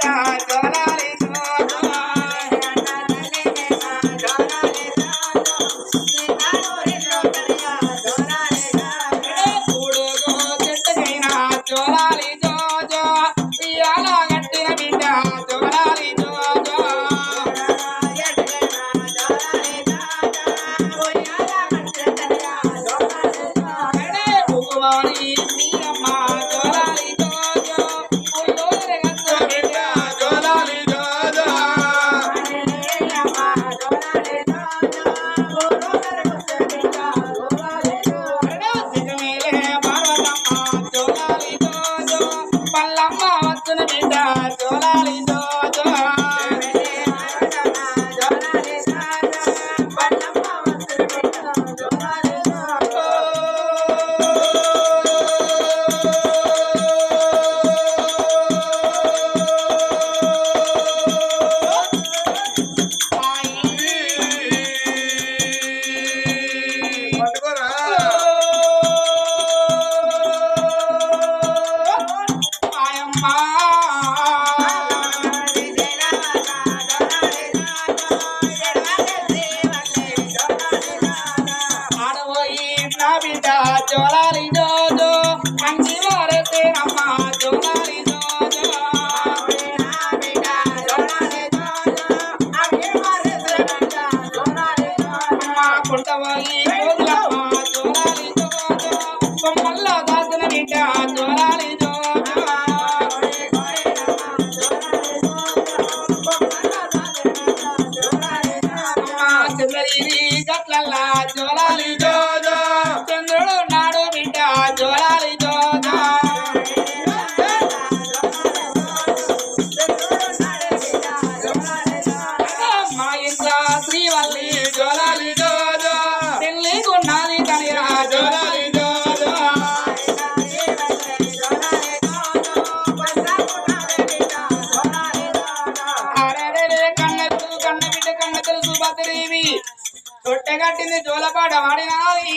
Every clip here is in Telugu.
da సంతదేవి చుట్టగట్టింది జోలపాట వాడినాది.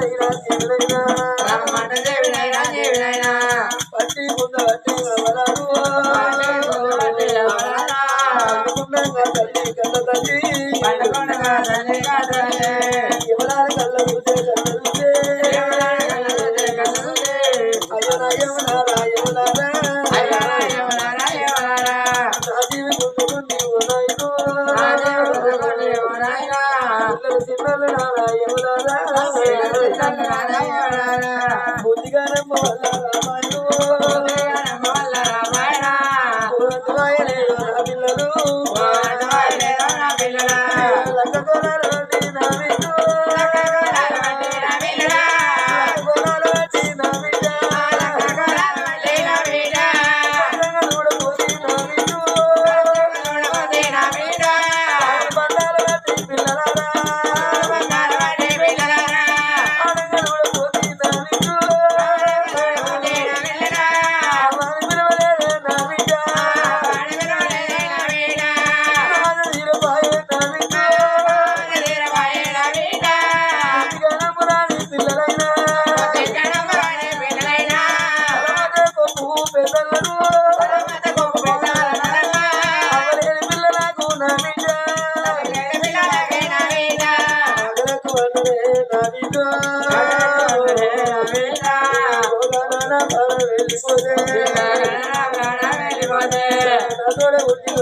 Gracias, gracias. భోగాన వెళ్ళిపోతే నాతోడ ఉట్టి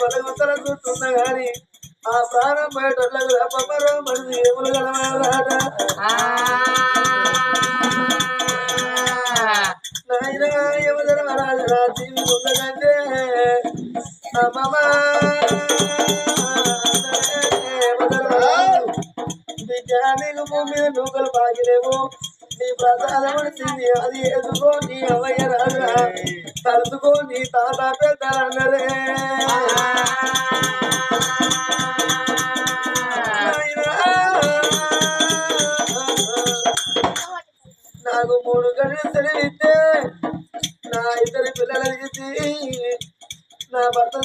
తలంతా చూస్తున్నా గాని ఆ ప్రాణం బయట తప్ప మనిషి ఏములు కనబడరాట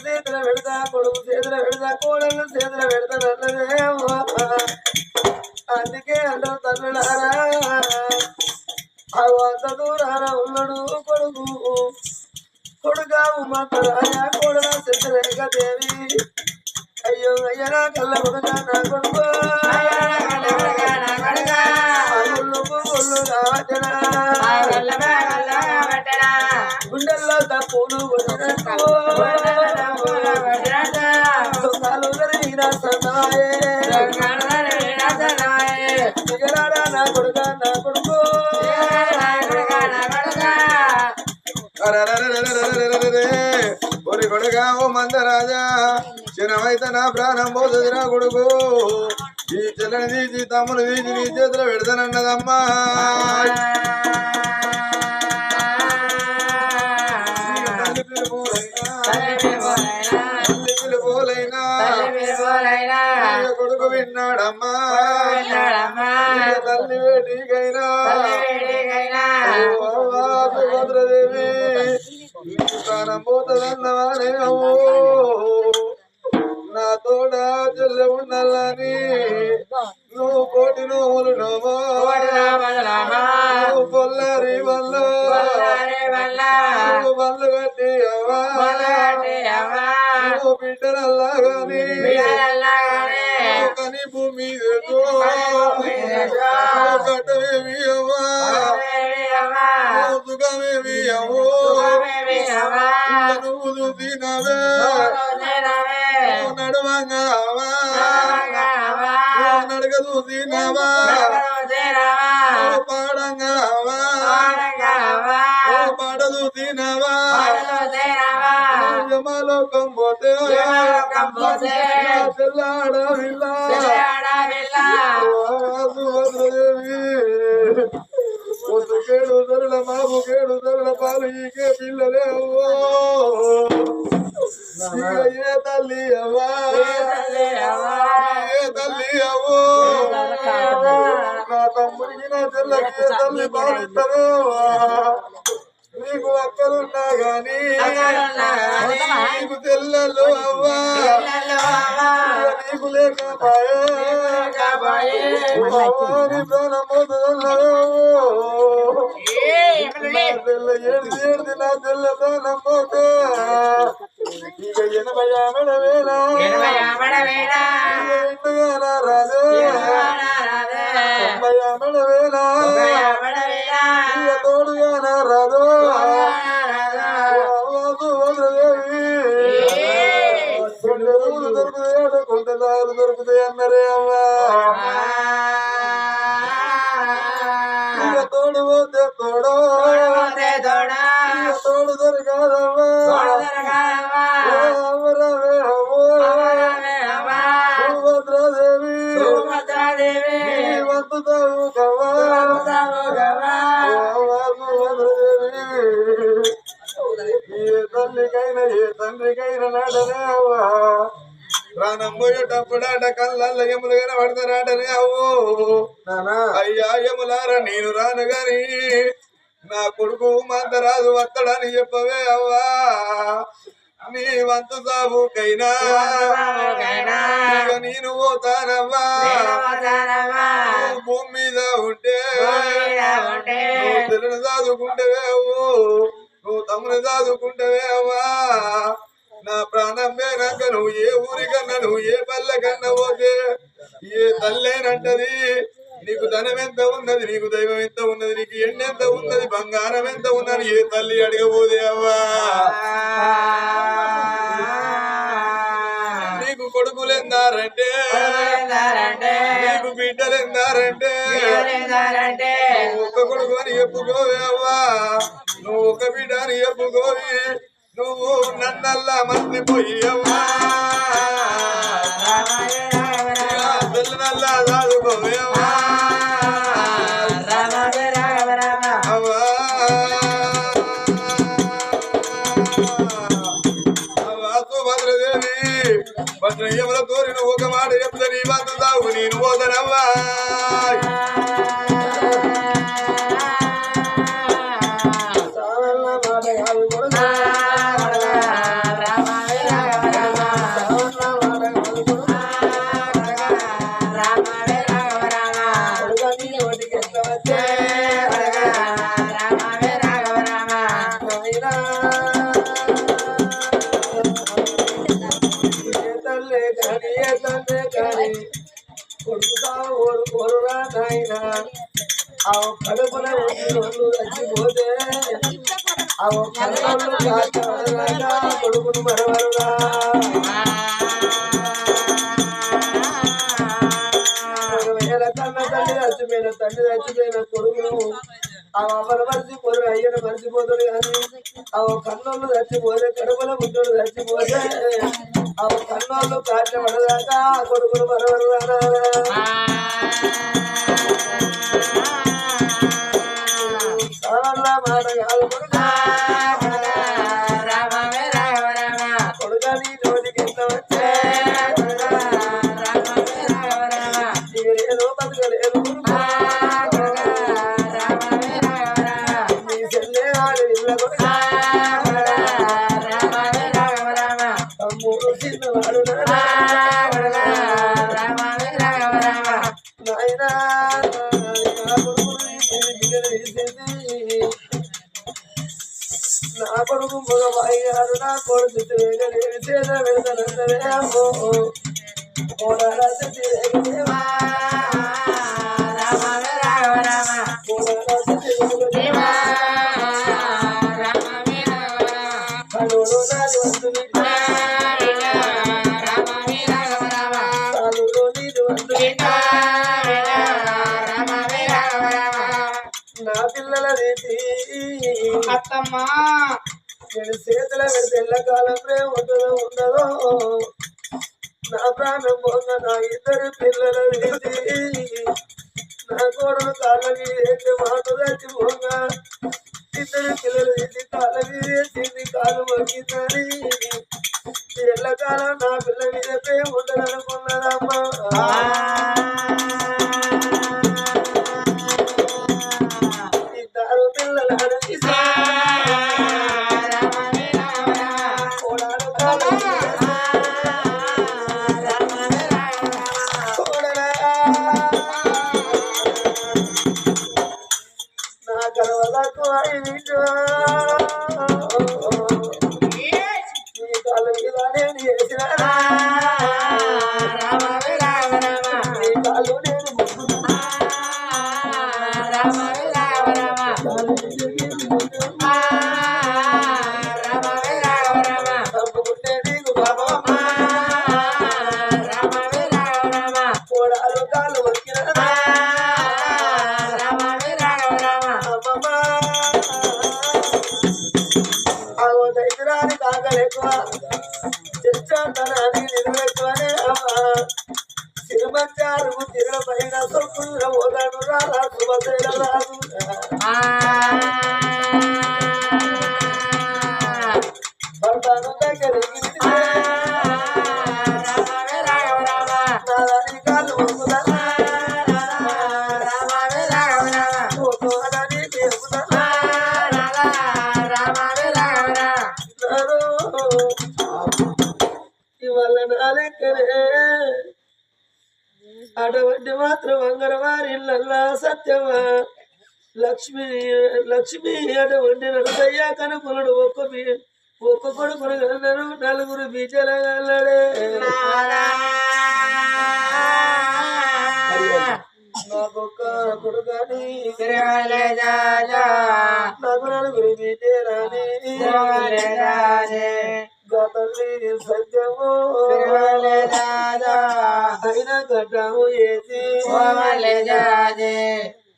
చేతుల పెడతా కొడుకు చేతుల పెడతా కోడలు చేతుల పెడతా అన్నదే అందుకే అన్న తల్లుడారా అవు అంత దూరాన ఉన్నాడు కొడుకు. కొడుగా ఉమ్మరాయ కొడుక సిద్ధరేఖ దేవి. అయ్యో అయ్యరా కళ్ళ కొడుక నా కొడుకు. గుండెల్లో తప్పులు సుఖాలు కొడుగా ఓ మందరాజా చిన్నమైతే నా ప్రాణం పోతుంది నా కొడుకు. ఈ చెల్లని తీసి తమ్ముడు తీసి నీ చేతిలో పెడతానన్నదమ్మా. కొడుకు విన్నాడమ్మా. తల్లి వేటికైనా. సుభద్రదేవి ప్రాణం పోతుందన్నవానే నా తోడ చెల్లె ఉండాలని నువ్వు కోటి నోములు నువ్వు కొల్లారి వల్ల నువ్వు బల్లు కట్టి అవ్వా నువ్వు బిడ్డలల్లాగాని నువ్వు కని భూమి కట్టమేమి అవ్వా దుఃఖమేమి అవ్వ నువ్వు చూసినవే నువ్వు నడవంగా అవ్వా నువ్వు నడక చూసినవా నువ్వు పాడంగా అవ్వా కేడు ధరల మాపు కేడు ధరల పాలు ఈకే పిల్లలే ఏ తల్లి అవ్వా? ఏ తల్లి అవ్వో? నా తమ్ముడికి నా చెల్లకి ఏ తల్లి పాలిస్తారు నీ నీకు అక్కలున్నా గాని నీకు తెల్లలు అవ్వా నీకు లేకపాయే ప్రాణం పోతుందన్నావు. నా తెల్ల ఏడు ఏడు నా తెల్ల ప్రాణం పోతే ఇక ఎనభై ఆమెడ వేల ఎండుగా రాదే తొంభై ఆమెడ వేల ఇక తోడుగా రాదు అవ్వకు వదలదేవి కొన్ని రోజులు దొరుకుతాయి కొంత దారులు దొరుకుతాయి అన్నరే అవ్వా పోయేటప్పుడాట కళ్ళల్లో ఎములు కనబడతారాటనే అయ్యా ఎములార నేను రాను గాని నా కొడుకు మంతరాజు వస్తాడని చెప్పవే అవ్వా. నీ వంతు సాబుకైనా నేను పోతానవ్వా. నువ్వు భూమి మీద ఉంటే తెలుగు చదువుకుంటవే నువ్వు తమ్ముని చదువుకుంటవే అవ్వా. నా ప్రాణం మేనక నువ్వు ఏ ఊరికన్నా నువ్వు ఏ పల్లెకన్నా పోతే ఏ తల్లేనంటది నీకు ధనం ఎంత ఉన్నది నీకు దైవం ఎంత ఉన్నది నీకు ఎండ ఎంత ఉన్నది బంగారం ఎంత ఉన్నది ఏ తల్లి అడగబోదే అవ్వా. నీకు కొడుకులు ఎందారంటే నీకు బిడ్డలు ఎందారంటే ఒక్క కొడుకు అని చెప్పుకోవే అవ్వా. నువ్వు ఒక బిడ్డ అని చెప్పుకోవి నువ్వు నన్నల్లా మర్చిపోయి పిల్లనల్లా దాదుకోవే అవ్వా అవ్వా ఒక మాట చెప్తే నీ బాధ తావు నేను ఆ కడుపున ఉండి రెండు చచ్చిపోతే ఆ కడుపులు కాచాడగా కొడుకును మరవరుగా ఒకవేళ కన్న తల్లి చచ్చిపోయిన తండ్రి చచ్చిపోయిన కొడుకును ఆ అమ్మను మర్చిపోరు అయ్యను మర్చిపోతాడు కానీ ఆ కన్నోళ్ళు చచ్చిపోతే కడుపులో ముట్టోడు చచ్చిపోతే ఆ కన్నోళ్ళు కాట్ల పడదాకా ఆ కొడుకును మరవరు సావల్ల మాట కాదు కొడుకా. అత్తమ్మా నేను చేతుల పెడితే ఎల్లకాలం ప్రేమ ఉంటుందో ఉండదో నా ప్రాణం పోగా నా ఇద్దరు పిల్లలు నా కోడలు కాళ్ళకి వేసి మాట చచ్చిపోగా ఇద్దరు పిల్లలు ఇది కాళ్ళకి వేసింది కాలు మొక్కిందని ఎల్లకాలం నా పిల్ల మీద ప్రేమ ఉండాలనుకున్నదమ్మా అటువంటి మాత్రం వంగరవారి ఇళ్ళల్లా సత్యమా? లక్ష్మి లక్ష్మి అటువంటి నడుసయ్యా కనుక గతల్లి సత్యము. అయిన గడ్డము ఏది?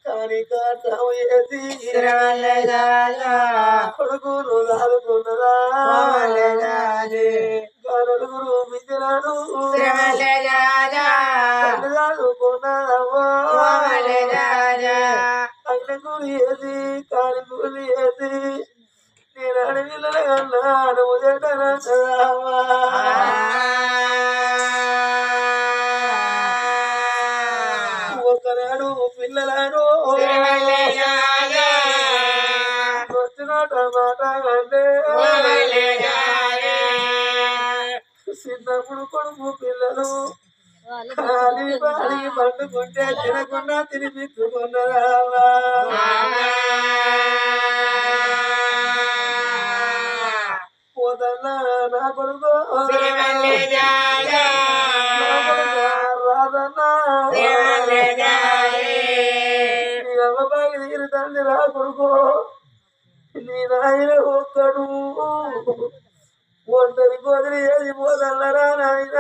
కాని కట్టము ఏది? కొడుకును దాదుకున్నదా నలుగురు బీజలను దాదుకున్నదమ్మా అన్న కూలి ఏది? కాని కూలి ఏది? నేను అడవిలో కన్నా అడుగు చెడ్డనమ్మా ఒకనాడు పిల్లలను చిన్నప్పుడు కొడుకు పిల్లలు ఖాళీ బాడి పండుకుంటే తినకుండా తినిపించుకున్నదా పోదన్నా నా కొడుకు. నీ రా కొడుకు. నీ నాయన ఒక్కడు. ఒంటరి కోదిరి ఏది పోదల్లరా నాయన?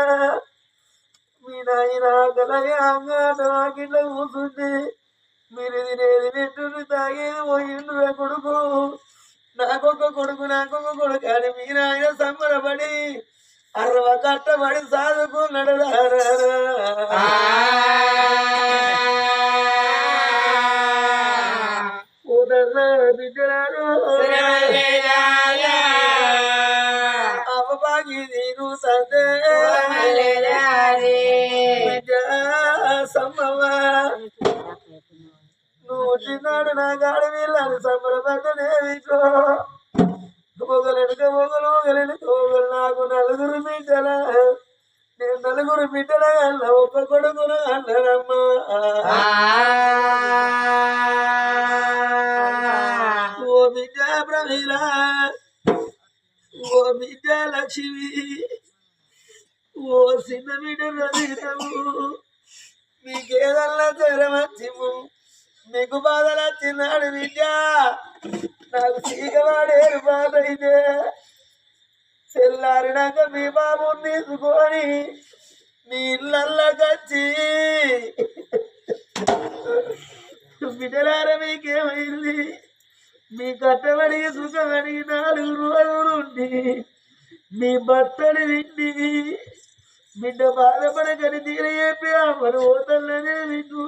మీ నాయన గలగే అంగాట కూర్చుంది మీరు తినేది నెట్టుని తాగేది పోయిండు కొడుకు. నాకొక కొడుకు నాకొక కొడుకు అని మీ నాయన సంబరపడి అరవ కట్టబడి సాధ మీ బిడ్డ తెరవచ్చిము మీకు బాధలు వచ్చినాడు బిడ్డ నాకు చీకవాడేరు బాధ అయితే తెల్లారినాక మీ బాబుని తీసుకొని మీ ఇళ్ళల్లకొచ్చి బిడ్డలార మీకేమైంది? మీ కట్టబడి సుఖమడి నాలుగు రోజులు ఉండి మీ బట్టలు విండి బిడ్డ బాధపడకని తీర చెప్పి అమ్మను పోతల్లనే వింటూ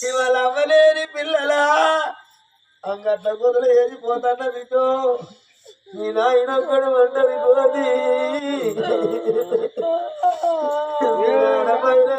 ఇవాళ అమ్మలేని పిల్లలా. అంగట్ల కుదర ఏదిపోతాన్న బిడ్డో మీ నాయన ఒక్కడు ఒంటరి పోది పైన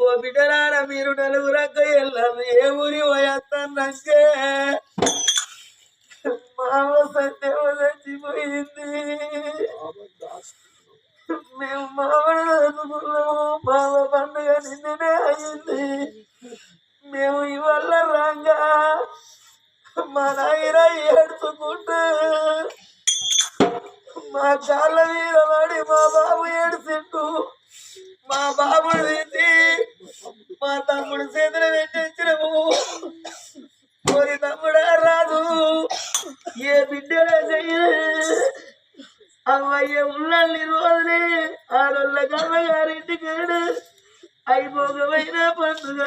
ఓ బిడ్డలారా మీరు నలుగురక్క వెళ్ళాలి ఏ ఊరి పోయా భోగమైన పండుగ.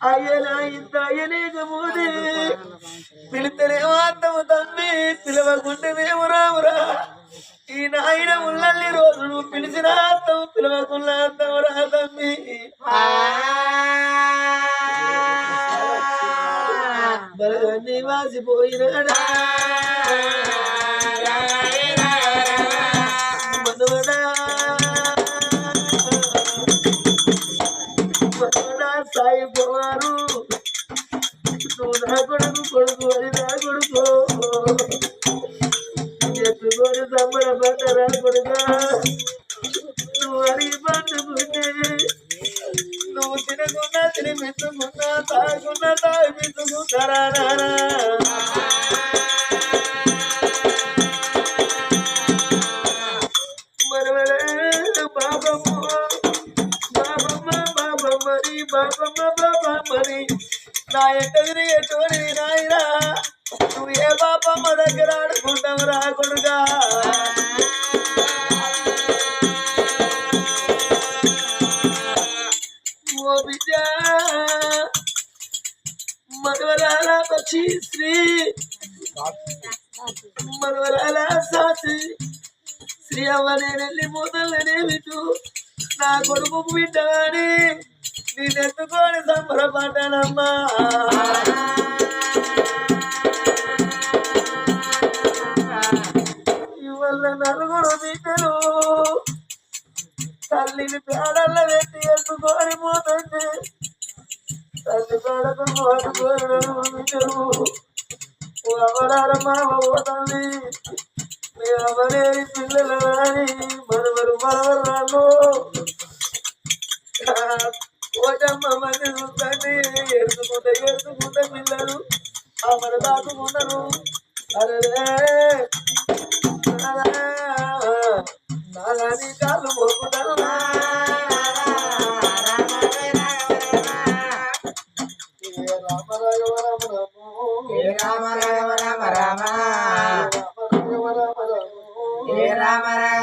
అయ్యనా ఇంత అయ్యలేకపోతే పిలితేనేమో అర్థము తమ్మి పిలవకుంటే మేము రామురా. ఈ నాయన ఉల్లల్లి రోజు నువ్వు పిలిచిన అర్థం పిలవకుండా అర్థం రా తమ్మి. బలగన్ని వాసిపోయినాడా? మనవడా అయిపోవారు నువ్వు నా కొడుకు కొడుకు. అని నా కొడుకు ఎత్తుకొని సంబరపడ్డరా కొడుకా. నువ్వు అడిగి పట్టుకుంటే నువ్వు తినకున్నా తిని మెచ్చుకున్నా తాగున్నా బాబమ్మ బాబమ్మని నా ఎక్కడిని ఎటువంటి నాయనా నువ్వు ఏ బాబమ్మ దగ్గర ఆడుకుంటావు రా కొడుకా? ఓ బిడ్డ మనవరాల పక్షి శ్రీ మనవరాల సాక్షి శ్రీ అవ్వ నేను వెళ్ళి మూతలనే విటు నా కొడుకు బిడ్డని నేనెత్తుకొని సంబరపడ్డానమ్మా ఇవల్ల నలుగురు బిడ్డలు తల్లిని పేడల్లో పెట్టి ఎత్తుకొని పోతుంది తల్లి పేడకు పోటుకోరు బిడ్డలు. హే రామ రామ రామ రామ హే రామ రామ